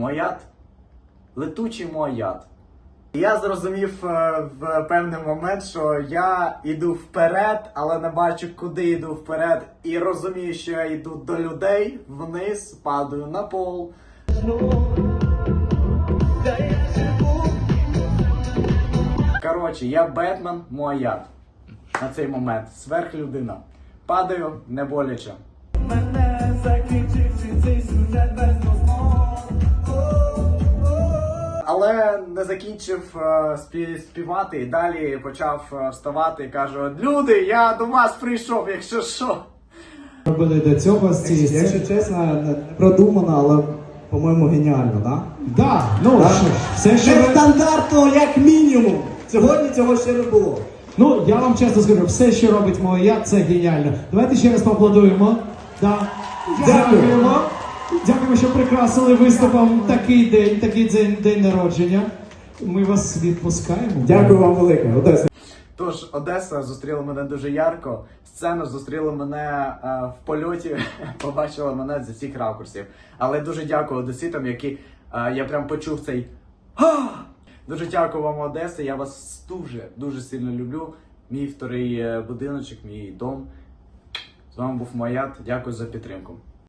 Моят. Летучий моят. Я зрозумів е, в певний момент, що я йду вперед, але не бачу, куди йду вперед. І розумію, що я йду до людей вниз, падаю на пол. Коротше, я Бетмен Моят. На цей момент. Сверхлюдина. Падаю не боляче. Але не закінчив е, співати і далі почав е, вставати і кажу: Люди, я до вас прийшов, якщо що. робили до цього з цієї Якщо чесно, не продумано, але по-моєму геніально, так? Да, ну ж, все, що ви... Нестандартно, як мінімум. Сьогодні цього ще не було. Ну, я вам чесно скажу, все, що робить моя, це геніально. Давайте ще раз поаплодуємо. Да. Дякуємо. Дякуємо, що прикрасили виступом такий день, такий день, день народження. Ми вас відпускаємо. Дякую вам велике, Одеса. Тож Одеса зустріла мене дуже ярко. Сцена зустріла мене е, в польоті, побачила мене з усіх ракурсів. Але дуже дякую одеситам, які е, я прям почув цей. «Га!» Дуже дякую вам, Одеса. Я вас дуже дуже сильно люблю. Мій вторий е, будиночок, мій дом. З вами був Маят. Дякую за підтримку.